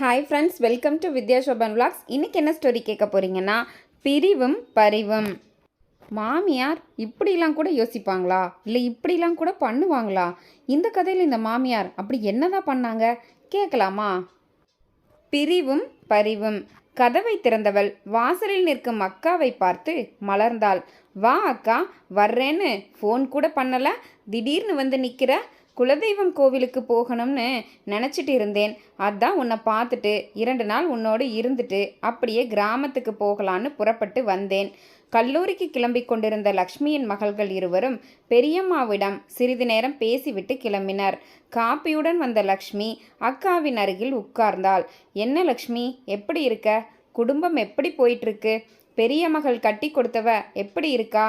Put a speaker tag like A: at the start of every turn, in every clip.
A: Hi friends welcome to Vidya Shoban vlogs இன்னைக்கு என்ன story கேட்க போகிறீங்கன்னா பிரிவும் பரிவும். மாமியார் இப்படிலாம் கூட யோசிப்பாங்களா? இல்லை இப்படிலாம் கூட பண்ணுவாங்களா? இந்த கதையில் இந்த மாமியார் அப்படி என்னதான் பண்ணாங்க? கேட்கலாமா? பிரிவும் பரிவும். கதவை திறந்தவள் வாசலில் நிற்கும் அக்காவை பார்த்து மலர்ந்தாள். வா அக்கா வர்றேன்னு ஃபோன் கூட பண்ணலை. திடீர்னு வந்து நிற்கிற குலதெய்வம் கோவிலுக்கு போகணும்னு நினச்சிட்டு இருந்தேன். அதான் உன்னை பார்த்துட்டு இரண்டு நாள் உன்னோடு இருந்துட்டு அப்படியே கிராமத்துக்கு போகலான்னு புறப்பட்டு வந்தேன். கல்லூரிக்கு கிளம்பிக் கொண்டிருந்த லக்ஷ்மியின் மகள்கள் இருவரும் பெரியம்மாவிடம் சிறிது நேரம் பேசிவிட்டு கிளம்பினர். காப்பியுடன் வந்த லக்ஷ்மி அக்காவின் அருகில் உட்கார்ந்தாள். என்ன லக்ஷ்மி எப்படி இருக்க? குடும்பம் எப்படி போயிட்டுருக்கு பெரிய மகள் கட்டி கொடுத்தவ எப்படி இருக்கா?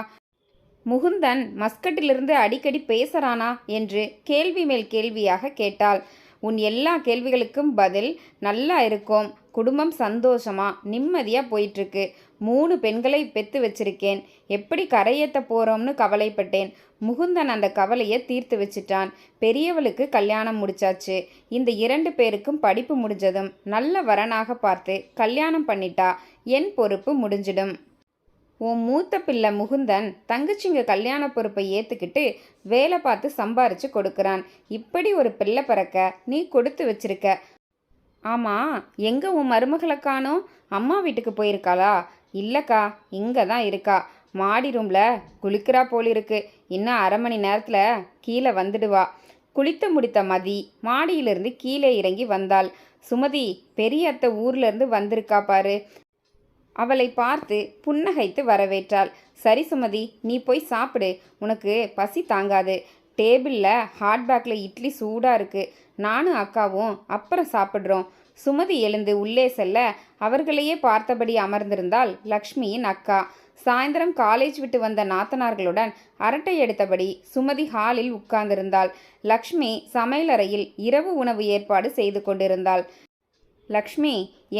A: முகுந்தன் மஸ்கட்டிலிருந்து அடிக்கடி பேசுறானா என்று கேள்வி மேல் கேள்வியாக கேட்டாள். உன் எல்லா கேள்விகளுக்கும் பதில் நல்லா இருக்கும். குடும்பம் சந்தோஷமா? நிம்மதியாக போயிட்டுருக்கு. மூணு பெண்களை பெத்து வச்சிருக்கேன். எப்படி கரையேற்ற போகிறோம்னு கவலைப்பட்டேன். முகுந்தன் அந்த கவலையை தீர்த்து வச்சிட்டான். பெரியவளுக்கு கல்யாணம் முடிச்சாச்சு. இந்த இரண்டு பேருக்கும் படிப்பு முடிஞ்சதும் நல்ல வரனாக பார்த்து கல்யாணம் பண்ணிட்டா என் பொறுப்பு முடிஞ்சிடும். உன் மூத்த பிள்ளை முகுந்தன் தங்கச்சிங்க கல்யாண பொறுப்பை ஏற்றுக்கிட்டு வேலை பார்த்து சம்பாரிச்சு கொடுக்குறான். இப்படி ஒரு பிள்ளை பிறக்க நீ கொடுத்து வச்சிருக்க. ஆமாம் எங்கே உன் மருமகளை காணும்? அம்மா வீட்டுக்கு போயிருக்காளா? இல்லைக்கா இங்கே தான் இருக்கா. மாடி ரூமில் குளிக்கிறா போல் இருக்கு இன்னும் அரை மணி நேரத்தில் கீழே வந்துடுவா. குளித்து முடித்த மதி மாடியிலிருந்து கீழே இறங்கி வந்தாள். சுமதி பெரிய அத்தை ஊர்லேருந்து வந்திருக்கா பாரு. அவளை பார்த்து புன்னகைத்து வரவேற்றாள். சரி சுமதி நீ போய் சாப்பிடு. உனக்கு பசி தாங்காது. டேபிளில் ஹாட் பேக்கில் இட்லி சூடாக இருக்குது நானும் அக்காவும் அப்புறம் சாப்பிட்றோம். சுமதி எழுந்து உள்ளே செல்ல அவர்களையே பார்த்தபடி அமர்ந்திருந்தாள் லக்ஷ்மியின் அக்கா. சாயந்தரம் காலேஜ் விட்டு வந்த நாத்தனார்களுடன் அரட்டை எடுத்தபடி சுமதி ஹாலில் உட்கார்ந்திருந்தாள். லக்ஷ்மி சமையலறையில் இரவு உணவு ஏற்பாடு செய்து கொண்டிருந்தாள். லக்ஷ்மி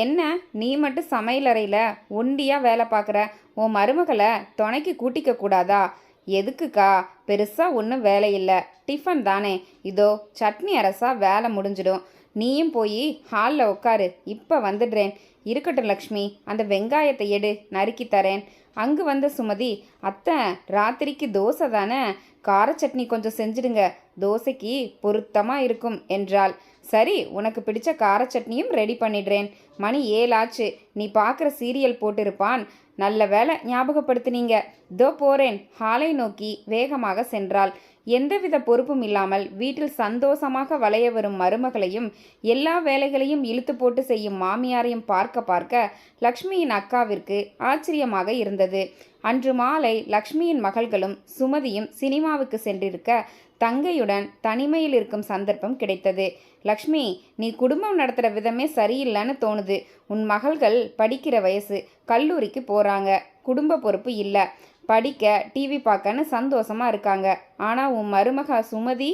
A: என்ன நீ மட்டும் சமையலறையில் ஒண்டியாக வேலை பார்க்குற? உன் மருமகளை துணைக்கு கூட்டிக்க கூடாதா? எதுக்குக்கா? பெருசாக ஒன்றும் வேலை இல்லை. டிஃபன் தானே. இதோ சட்னி அரசா வேலை முடிஞ்சிடும். நீயும் போய் ஹாலில் உட்காரு. இப்போ வந்துடுறேன். இருக்கட்டும் லக்ஷ்மி அந்த வெங்காயத்தை எடு. நறுக்கி தரேன். அங்கு வந்த சுமதி அத்தை ராத்திரிக்கு தோசை தானே? கார சட்னி கொஞ்சம் செஞ்சிடுங்க. தோசைக்கு பொருத்தமாக இருக்கும் என்றாள். சரி உனக்கு பிடிச்ச கார சட்னியும் ரெடி பண்ணிடுறேன். மணி ஏழாச்சு. நீ பார்க்குற சீரியல் போட்டிருப்பான். நல்ல வேலை ஞாபகப்படுத்தினீங்க. தோ போறேன். ஹாலை நோக்கி வேகமாக சென்றாள். எந்தவித பொறுப்பும் இல்லாமல் வீட்டில் சந்தோஷமாக வளைய வரும் மருமகளையும் எல்லா வேலைகளையும் இழுத்து போட்டு செய்யும் மாமியாரையும் பார்க்க பார்க்க லக்ஷ்மியின் அக்காவிற்கு ஆச்சரியமாக இருந்தது. அன்று மாலை லக்ஷ்மியின் மகள்களும் சுமதியும் சினிமாவுக்கு சென்றிருக்க தங்கையுடன் தனிமையில் இருக்கும் சந்தர்ப்பம் கிடைத்தது. லக்ஷ்மி நீ குடும்பம் நடத்துகிற விதமே சரியில்லைன்னு தோணுது. உன் மகள்கள் படிக்கிற வயசு கல்லூரிக்கு போகிறாங்க குடும்ப பொறுப்பு இல்லை. படிக்க டிவி பார்க்கன்னு சந்தோஷமா இருக்காங்க. ஆனால் உன் மருமக சுமதி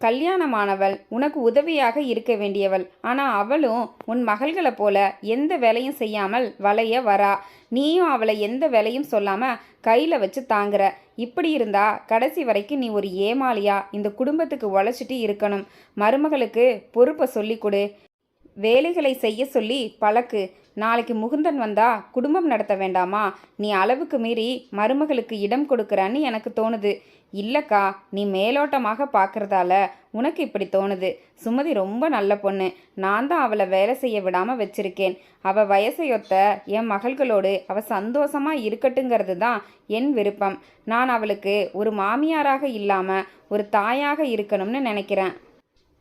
A: கல்யாணமானவள் உனக்கு உதவியாக இருக்க வேண்டியவள். ஆனால் அவளும் உன் மகள்களை போல எந்த வேலையும் செய்யாமல் வளைய வரா. நீயும் அவளை எந்த வேலையும் சொல்லாமல் கையில் வச்சு தாங்குற. இப்படி இருந்தா கடைசி வரைக்கும் நீ ஒரு ஏமாளியா? இந்த குடும்பத்துக்கு உழைச்சிட்டு இருக்கணும். மருமகளுக்கு பொறுப்பை சொல்லிக் கொடு. வேலைகளை செய்ய சொல்லி பழக்கு. நாளைக்கு முகுந்தன் வந்தா குடும்பம் நடத்த வேண்டாமா? நீ அளவுக்கு மீறி மருமகளுக்கு இடம் கொடுக்குறான்னு எனக்கு தோணுது. இல்லைக்கா நீ மேலோட்டமாக பார்க்கறதால உனக்கு இப்படி தோணுது. சுமதி ரொம்ப நல்ல பொண்ணு. நான் தான் அவளை வேலை செய்ய விடாமல் வச்சிருக்கேன். அவள் வயசையொத்த என் மகள்களோடு அவள் சந்தோஷமாக இருக்கட்டுங்கிறது தான் என் விருப்பம். நான் அவளுக்கு ஒரு மாமியாராக இல்லாமல் ஒரு தாயாக இருக்கணும்னு நினைக்கிறேன்.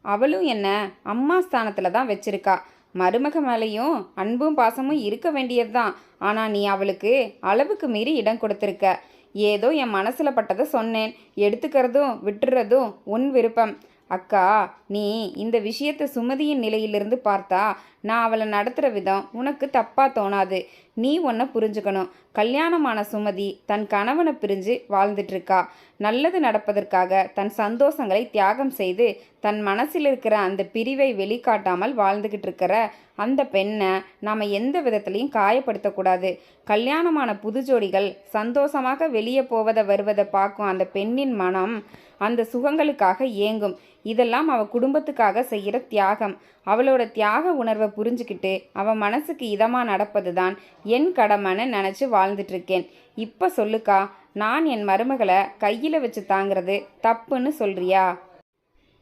A: அவளும் என்ன அம்மா ஸ்தானத்தில் தான் வச்சிருக்கா. மருமக மேலேயும் அன்பும் பாசமும் இருக்க வேண்டியது தான் ஆனால் நீ அவளுக்கு அளவுக்கு மீறி இடம் கொடுத்துருக்க. ஏதோ என் மனசில் பட்டதை சொன்னேன். எடுத்துக்கிறதும் விட்டுறதும் உன் விருப்பம். அக்கா நீ இந்த விஷயத்தை சுமதியின் நிலையிலிருந்து பார்த்தா நான் அவளை நடத்துகிற விதம் உனக்கு தப்பாக தோணாது. நீ ஒன்றை புரிஞ்சுக்கணும். கல்யாணமான சுமதி தன் கணவனை பிரிஞ்சு வாழ்ந்துட்டுருக்கா நல்லது நடப்பதற்காக தன் சந்தோஷங்களை தியாகம் செய்து தன் மனசில் இருக்கிற அந்த பிரிவை வெளிக்காட்டாமல் வாழ்ந்துக்கிட்டு இருக்கிற அந்த பெண்ணை நாம் எந்த விதத்துலையும் காயப்படுத்தக்கூடாது. கல்யாணமான புது ஜோடிகள் சந்தோஷமாக வெளியே போவதை வருவதை பார்க்கும் அந்த பெண்ணின் மனம் அந்த சுகங்களுக்காக ஏங்கும். இதெல்லாம் அவள் குடும்பத்துக்காக செய்கிற தியாகம். அவளோட தியாக உணர்வை புரிஞ்சுக்கிட்டு அவள் மனசுக்கு இதமாக நடப்பது தான் என் கடமைன்னு நினச்சி வாழ்ந்துட்டு இருக்கேன் இப்போ சொல்லுக்கா நான் என் மருமகளை கையில் வச்சு தாங்கிறது தப்புன்னு சொல்றியா?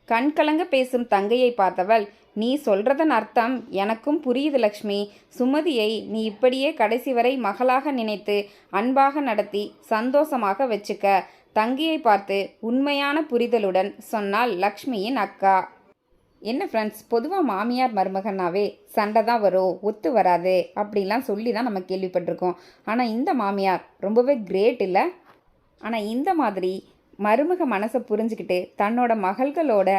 A: கண்கலங்க பேசும் தங்கையை பார்த்தவள் நீ சொல்றதன் அர்த்தம் எனக்கும் புரியுது லக்ஷ்மி. சுமதியை நீ இப்படியே கடைசி வரை மகளாக நினைத்து அன்பாக நடத்தி சந்தோஷமாக வச்சுக்க. தங்கியை பார்த்து உண்மையான புரிதலுடன் சொன்னால் லக்ஷ்மியின் அக்கா. என்ன ஃப்ரெண்ட்ஸ் பொதுவாக மாமியார் மருமகனாவே சண்டை தான் வரும் ஒத்து வராது அப்படிலாம் சொல்லி தான் நம்ம கேள்விப்பட்டிருக்கோம். ஆனால் இந்த மாமியார் ரொம்பவே கிரேட் இல்லை? ஆனால் இந்த மாதிரி மருமக மனசை புரிஞ்சுக்கிட்டு தன்னோட மகள்களோட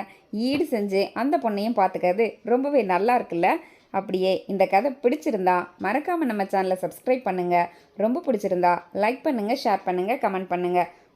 A: ஈடு செஞ்சு அந்த பொண்ணையும் பார்த்துக்கிறது ரொம்பவே நல்லா இருக்குல்ல? அப்படியே இந்த கதை பிடிச்சிருந்தா மறக்காமல் நம்ம சேனலை சப்ஸ்கிரைப் பண்ணுங்கள் ரொம்ப பிடிச்சிருந்தா லைக் பண்ணுங்கள் ஷேர் பண்ணுங்கள் கமெண்ட் பண்ணுங்கள்